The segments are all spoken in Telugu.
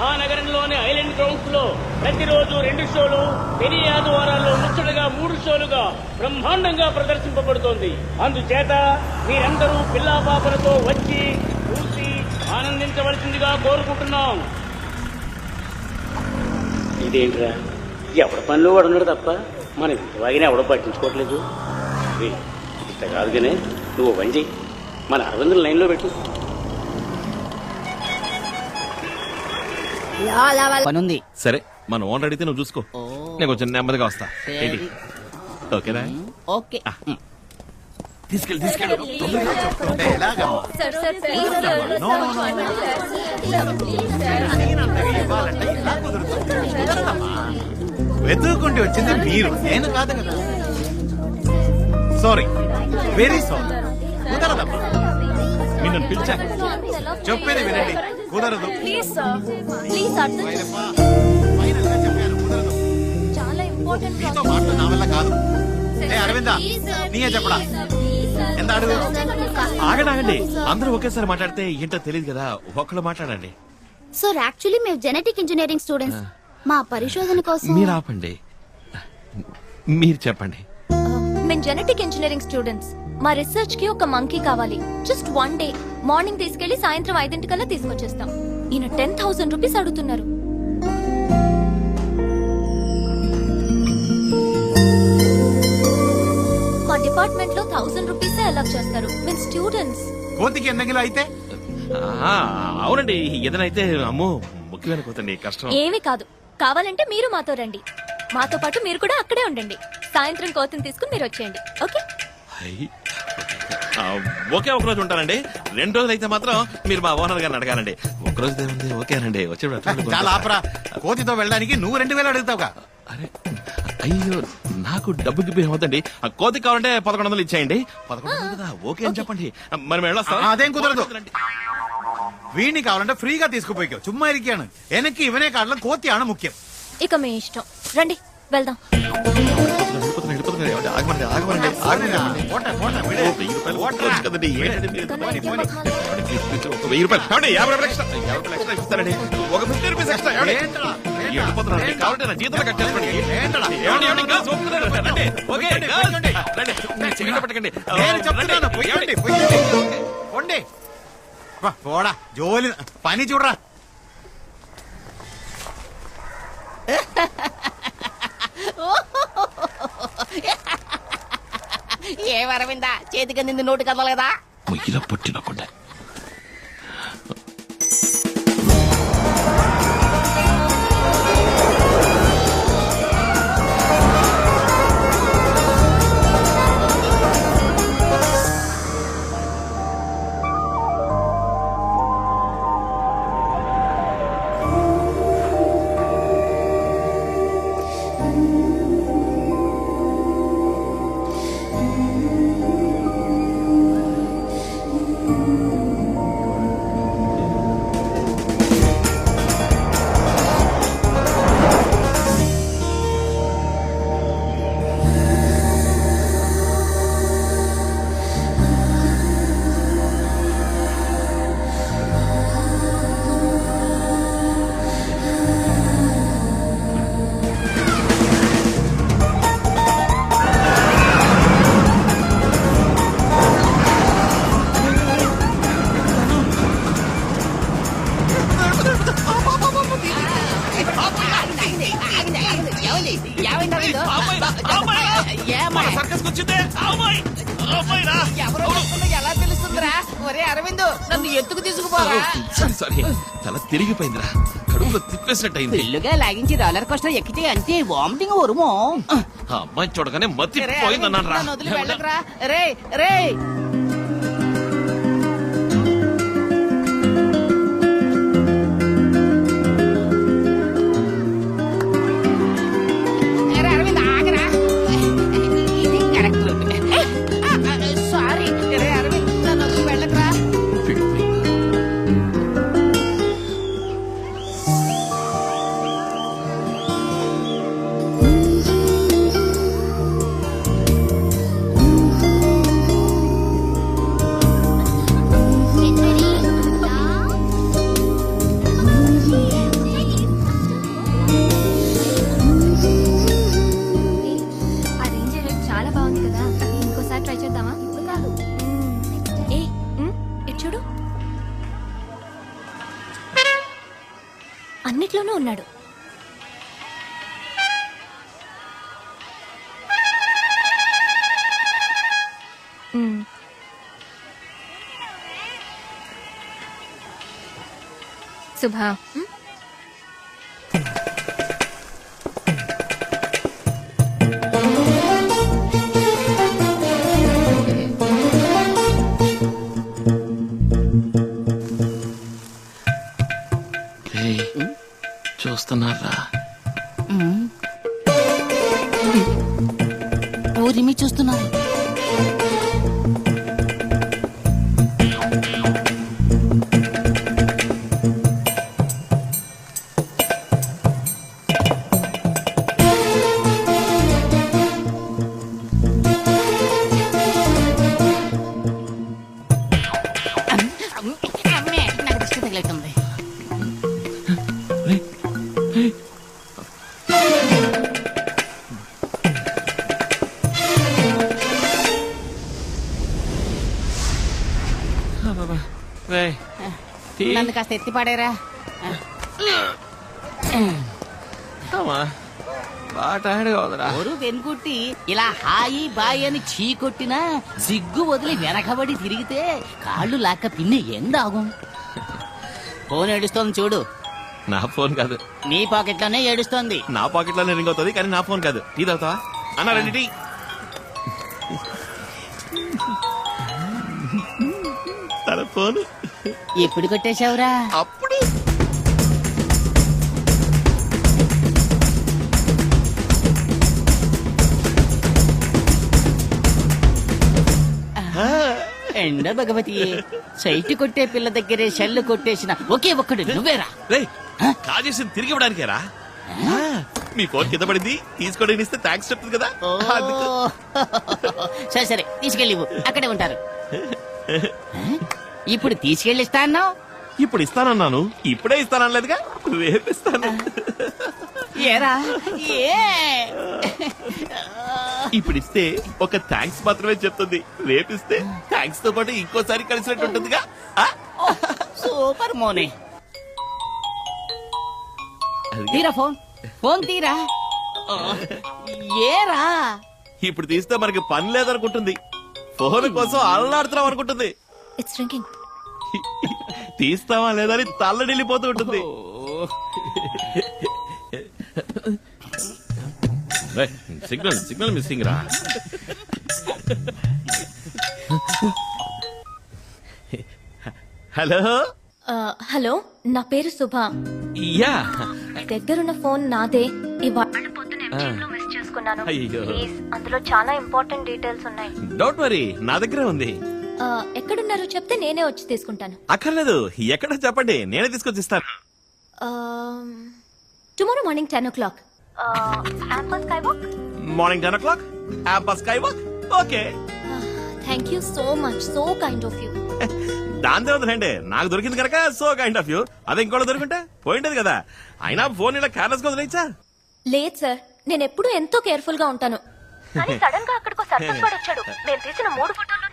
మహానగరంలోని ఐలాండ్ గ్రౌండ్స్లో ప్రతిరోజు రెండు షోలు పెని ఆదివారాల్లో ముచ్చటగా మూడు షోలుగా బ్రహ్మాండంగా ప్రదర్శింపబడుతోంది. అందుచేత మీరందరూ పిల్లా పాపలతో వచ్చి చూసి ఆనందించవలసిందిగా కోరుకుంటున్నాం. ఇదేంట్రా? ఎవడ పనిలో వాడు ఉన్నాడు తప్ప? మన ఇంత వాగిన ఎవడో పట్టించుకోవట్లేదు. ఇంత కాదు కానీ నువ్వు పని చెయ్యి. మన అరవిందుల లైన్లో పెట్టు. పనుంది. సరే మన ఓనర్ అడిగితే నువ్వు చూసుకో. నేను కొంచెం నెమ్మదిగా వస్తా. ఏంటి? ఓకేనా? ఓకే. తీసుకెళ్ళి తీసుకెళ్ళి. Sir sir please sir. వెతుక్కుంటూ వచ్చింది మీరు. నేను కాదు. కదా సారీ వెరీ సారీ కుదరదమ్మా నన్ను పిలిచా. చెప్పేది వినండి. కుదరదు. ప్లీజ్ సార్ ప్లీజ్ అర్థం చాలా ఇంపార్టెంట్ మాటలు నా వల్ల కాదు. ఏ అరవింద నీయే చెప్పడా? ఎంత అడుగు? ఆగండి ఆగండి. అందరూ ఒకేసారి మాట్లాడితే ఏంటో తెలియదు కదా. ఒకళ్ళు మాట్లాడండి. సార్ యాక్చువల్లీ మేము జెనెటిక్ ఇంజనీరింగ్ స్టూడెంట్స్ మా పరిశోధన కోసం మీరు ఆపండి. మీరు చెప్పండి. మేము జెనెటిక్ ఇంజనీరింగ్ స్టూడెంట్స్ మా రీసెర్చ్కి ఒక మంకీ కావాలి. జస్ట్ వన్ డే మార్నింగ్ తీసుకెళ్ళి సాయంత్రం ఐదింటికల్లా తీసుకొచ్చేస్తాం. ఈయన టెన్ థౌసండ్ రూపీస్ అడుగుతున్నారు. మా డిపార్ట్మెంట్లో థౌసండ్ రూపీస్ అలా చేస్తారు. మేము స్టూడెంట్స్ కోతికి ఎన్నగిలో అయితే? ఆ, అవునండి. ఏదైనా అమ్మో ముఖ్యమైన కోతండి కష్టం. ఏమీ కాదు. కావాలంటే మీరు మాతో రండి. మాతో పాటు మీరు కూడా అక్కడే ఉండండి. సాయంత్రం కోతిని తీసుకుని మీరు వచ్చేయండి. ఓకే? హై. ఒకే ఒక రోజు ఉంటానండి. రెండు రోజులు అయితే మాత్రం మీరు మా ఓనర్ గారిని అడగాలండి. ఒక రోజు ఏముంది? ఓకేనండి వచ్చేప్పుడు అట్లా చాలా ఆపరా. కోతితో వెళ్ళడానికి నువ్వు రెండు వేలు అడుగుతావుగా. అరే అయ్యో నాకు డబ్బు గిబ్బు ఏమవుతండి ఆ కోతి కావాలంటే పదకొండు వందలు ఇచ్చేయండి. పదకొండు వందలు కదా? ఓకే అని చెప్పండి. మరి మేము వెళ్ళొస్తాం. అదేం కుదరదు. వీడిని కావాలంటే ఫ్రీగా తీసుకుపోయి చుమ్మా ఇరికాను వెనక్కి ఇవనే కాడలో కోతి ఆడ ముఖ్యం. ఇక మీ ఇష్టం. రండి వెళ్దాం. ఏమండి? ఆగమండి, ఆగమండి. వెయ్యి రూపాయలు కదండి. ఒక వెయ్యి రూపాయలు ఏమండి, యాభై రూపాయలు ఎక్స్ట్రా యాభై రూపాయలు ఎక్స్ట్రా ఇస్తారండి ఒక ఫిఫ్టీ రూపీస్ ఎక్స్ట్రా ఏమండి? కావాలంటే నా? ఏమండి, ఏమండి, ఒప్పుకున్నారా? రండి. ఓకే, రండి. పట్టకండి. నేను చెప్తున్నాను పోడా జోలి పని చూడరా ఏ చేతికి నింది నోటి కదలగదా పొయ్యిలో పట్టిన కొండ. తిరిగిపోయిందిరా కడుపులో తిప్పేసినట్టు అయింది ఫుల్లుగా లాగించి రోలర్ కోస్టర్ ఎక్కితే అంతే వామిటింగ్ వరుమో ఆ అమ్మాయి చూడగానే మత్తి రే, పోయిందన్నాను రే రే రే, ఉన్నాడు మ్మ్. శుభా ఊరిమి చూస్తున్నారు కాస్త ఎత్తి పాడారా. బాగా టైర్డ్గా ఉందిరా. ఎవరు వెనుకుట్టి ఇలా హాయి బాయి అని చీ కొట్టినా సిగ్గు వదిలి వెనకబడి తిరిగితే కాళ్ళు లాక్క పిన్ని ఎందాகும் ఫోన్ ఏడుస్తోంది చూడు. నా ఫోన్ కాదు. నీ పాకెట్లోనే ఏడుస్తోంది. నా పాకెట్లోనే రింగ్ అవుతుంది కానీ నా ఫోన్ కాదు. టీ తాగుతావా? అన్న రండి టీ. తన ఫోన్. ఎప్పుడు కొట్టేశావురా? అప్పుడు? ఎండ భగవతి. సైట్ కొట్టే పిల్ల దగ్గరే షెల్లు కొట్టేసిన ఒకే ఒక్కడు నువ్వేరా? రే కాజేసి తిరిగి ఇవ్వడానికేరా? మీ ఫోన్ కింద పడింది తీసుకోవడానికి ఇస్తే థ్యాంక్స్ చెప్తుంది కదా. సరే సరే తీసుకెళ్ళి. అక్కడే ఉంటారు. ఇప్పుడు తీసుకెళ్ళిస్తా అన్నావు ఇప్పుడు ఇస్తానన్నాను. ఇప్పుడే ఇస్తానలేదుగా రేపిస్తాను ఏరా? ఏ? ఇప్పుడు ఇస్తే ఒక థ్యాంక్స్ మాత్రమే చెప్తుంది. రేపిస్తే థ్యాంక్స్తో పాటు ఇంకోసారి కలిసినట్టు ఉంటుందిగా. ఆ? సూపర్ మోనే. అదిగా. తీరా ఫోన్. ఫోన్ తీరా? ఏరా? ఇప్పుడు తీస్తే మనకి పని లేదనుకుంటుంది. ఫోన్ కోసం అల్లాడుతున్నాం అనుకుంటుంది. ఇట్స్ డ్రింకింగ్ తీస్తావా లేదని తల్లడిల్లిపోతూ ఉంటుంది. సిగ్నల్ సిగ్నల్ మిస్సింగ్ రా. హలో? హలో నా పేరు శుభ. యా. దగ్గరున్న ఫోన్ నాదే. ఇవాళ పొద్దున MTM లో మిస్ చేసుకున్నాను. అయ్యో. ప్లీజ్ అందులో చాలా ఇంపార్టెంట్ డీటెయిల్స్ ఉన్నాయి. డోంట్ వరీ నా దగ్గరే ఉంది. ఎక్కడున్నారో? చెప్తే నేనే వచ్చి తీసుకుంటాను. అక్కర్లేదు. ఎక్కడ చెప్పండి? నేనే తీసుకొచ్చి ఇస్తాను. Tomorrow morning ten o'clock. Sky walk morning ten o'clock? App sky walk okay thank you so much. So kind of you. దాని తర్వాతండి నాకు దొరికింది కనుక సో కైండ్ ఆఫ్ యూ. అదే ఇంకోటి దొరికింటే పోయింటది కదా. అయినా ఫోన్ ఇలా కేర్లెస్గా వదిలేచ్చా లేదు సార్. నేను ఎప్పుడూ ఎంతో కేర్ఫుల్గా ఉంటాను. కానీ సడన్గా అక్కడికి సర్పంచ్ వాడు వచ్చాడు. నేను తీసిన మూడు నించున్నాడు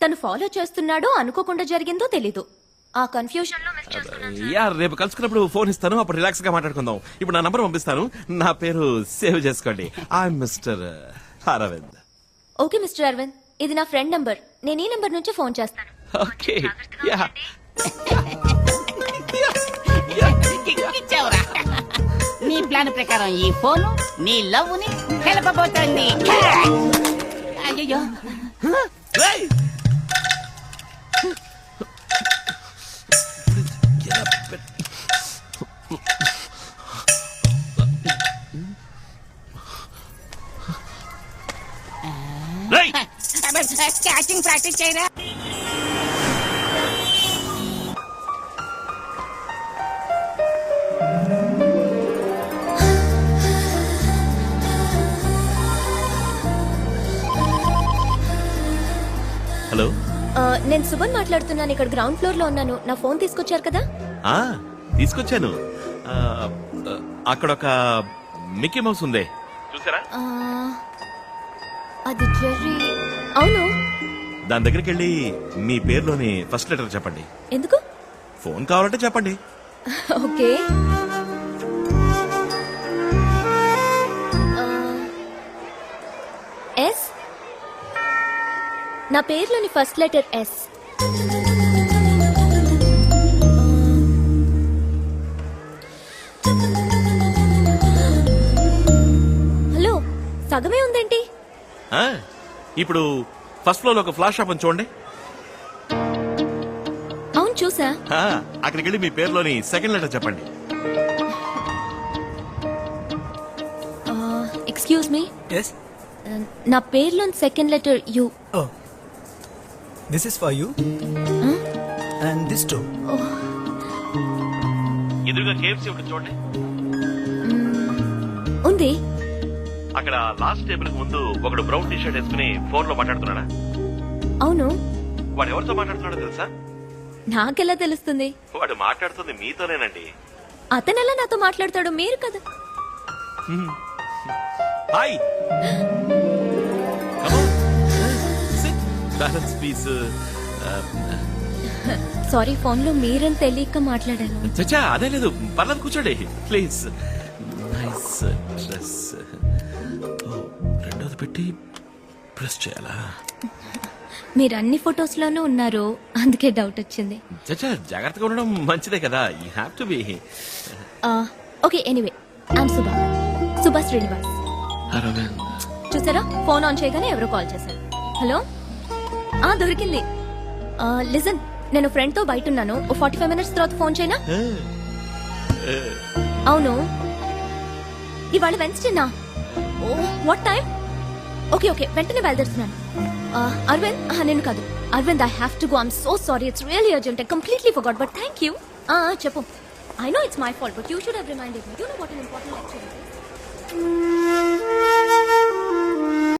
తను ఫాలో చేస్తున్నాడో అనుకోకుండా జరిగిందో తెలీదు. ఆ కన్ఫ్యూజన్లో మిస్ చేసుకున్నాను యా రేపు కలుసుకున్నప్పుడు ఫోన్ ఇస్తాను. అప్పుడు రిలాక్స్గా మాట్లాడుకుందాం. ఇప్పుడు నా నంబర్ పంపిస్తాను. నా పేరు సేవ్ చేసుకోండి. I mister Arvind okay mister Arvind ఇది నా ఫ్రెండ్ నంబర్. నేను ఈ నంబర్ నుంచి ఫోన్ చేస్తాను. Okay yeah. నీ ప్లాన్ ప్రకారం ఈ ఫోన్ నీ లవ్ని కలపబోతోంది అయ్యో క్యాచింగ్ ప్రాక్టీస్ చేయరా హలో నేను సుమన్ మాట్లాడుతున్నాను. ఇక్కడ గ్రౌండ్ ఫ్లోర్లో ఉన్నాను. నా ఫోన్ తీసుకొచ్చారు కదా? ఆ తీసుకొచ్చాను. ఆ, అక్కడ ఒక మిక్కీ మౌస్ ఉంది. చూసారా ఆ, అది జెర్రీ అవును. దాని దగ్గరికి వెళ్ళి మీ పేరులోని ఫస్ట్ లెటర్ చెప్పండి. ఎందుకు? ఫోన్ కావాలంటే చెప్పండి. ఓకే. ఎస్. నా పేరులోని ఫస్ట్ లెటర్ ఎస్. హలో సగమే ఉందేంటి? ఆ, ఇప్పుడు ఫస్ట్ ఫ్లోర్లో ఒక ఫ్లాష్ షాప్ ఉంది చూడండి. అవును చూసా. ఆ, అక్కడికి వెళ్ళి మీ పేరులోని సెకండ్ లెటర్ చెప్పండి. Excuse me Yes? నా పేరులోని second letter U Oh. This is for you. And this too. ఎదురుగా కేఎఫ్సీ ఉంటుంది చూడండి. ఉంది. అక్కడ లాస్ట్ టేబుల్ ముందు ఒకడు బ్రౌన్ టీ షర్ట్ వేసుకుని ఫోన్లో మాట్లాడుతున్నాడా? అవును. వాడు ఎవరితో మాట్లాడుతున్నాడో తెలుసా? నాకెలా తెలుస్తుంది? వాడు మాట్లాడుతుంది మీతోనేనండి. అతనెలా నాతో మాట్లాడతాడు మీరు కదా. హాయ్. బ్యాలెన్స్ పీస్ సారీ ఫోన్లో మీరని తెలియక మాట్లాడాను చచ్చా అదే లేదు. పర్లేదు కూర్చోండి. ప్లీజ్ నైస్ డ్రెస్ పెట్టి ప్రెస్ చేయాలా? మీరు అన్ని ఫొటోస్ లోనూ ఉన్నారు అందుకే డౌట్ వచ్చింది. చచ్చా జాగ్రత్తగా ఉండడం మంచిదే కదా. You have to be okay anyway. I'm Subha Subha Srinivas Arvind. చూసారా? ఫోన్ ఆన్ చేయగానే ఎవరో కాల్ చేశారు. హలో? ఆ దొరికింది. లిజన్ నేను ఫ్రెండ్తో బయట ఉన్నాను ఓ ఫార్టీ ఫైవ్ మినిట్స్ తర్వాత ఫోన్ చేయనా? అవును. ఇవాళ వెన్స్డేనా? Oh what time okay okay. వెంటనే బయలుదేరుతున్నాను. అరవింద్ నేను కాదు. Arvind I have to go I'm so sorry it's really urgent I completely forgot but thank you చెప్పు. I know it's my fault but you should have reminded me you know what unimportant actually